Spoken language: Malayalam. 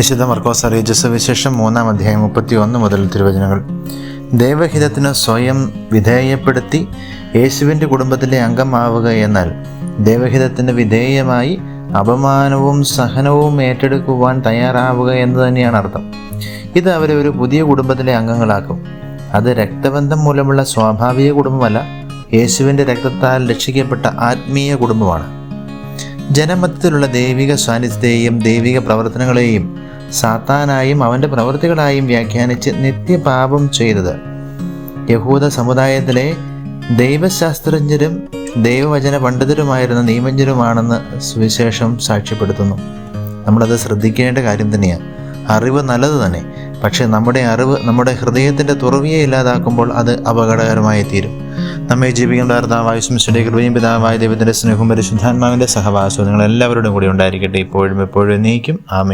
വിശുദ്ധ മർക്കോസ് അറിയിച്ച സുവിശേഷം മൂന്നാം അധ്യായം മുപ്പത്തി ഒന്ന് മുതൽ തിരുവചനങ്ങൾ. ദൈവഹിതത്തിന് സ്വയം വിധേയപ്പെടുത്തി യേശുവിന്റെ കുടുംബത്തിലെ അംഗമാവുക എന്നാൽ ദൈവഹിതത്തിന് വിധേയമായി അപമാനവും സഹനവും ഏറ്റെടുക്കുവാൻ തയ്യാറാവുക എന്ന് തന്നെയാണ് അർത്ഥം. ഇത് അവരെ ഒരു പുതിയ കുടുംബത്തിലെ അംഗങ്ങളാക്കും. അത് രക്തബന്ധം മൂലമുള്ള സ്വാഭാവിക കുടുംബമല്ല യേശുവിന്റെ രക്തത്താൽ രക്ഷിക്കപ്പെട്ട ആത്മീയ കുടുംബമാണ്. ജനമത്തിലുള്ള ദൈവിക സാന്നിധ്യത്തെയും ദൈവിക പ്രവർത്തനങ്ങളെയും സാത്താനായും അവന്റെ പ്രവൃത്തികളായും വ്യാഖ്യാനിച്ച് നിത്യപാപം ചെയ്തത്. യഹൂദ സമുദായത്തിലെ ദൈവശാസ്ത്രജ്ഞരും ദൈവവചന പണ്ഡിതരുമായിരുന്ന നിയമജ്ഞരുമാണെന്ന് സുവിശേഷം സാക്ഷ്യപ്പെടുത്തുന്നു. നമ്മളത് ശ്രദ്ധിക്കേണ്ട കാര്യം തന്നെയാണ് അറിവ് നല്ലത് തന്നെ. പക്ഷേ നമ്മുടെ അറിവ് നമ്മുടെ ഹൃദയത്തിന്റെ തുറവിയെ ഇല്ലാതാക്കുമ്പോൾ അത് അപകടകരമായി തീരും നമ്മെ ജീവിക്കുന്ന കർത്താവായ ശംശയുടെ കൃപയും പിതാവായ ദൈവത്തിന്റെ സ്നേഹവും പരിശുദ്ധാത്മാവിന്റെ സഹവാസവും നിങ്ങൾ എല്ലാവരോടും കൂടി ഉണ്ടായിരിക്കട്ടെ. ഇപ്പോഴും എപ്പോഴും നീക്കും ആമേ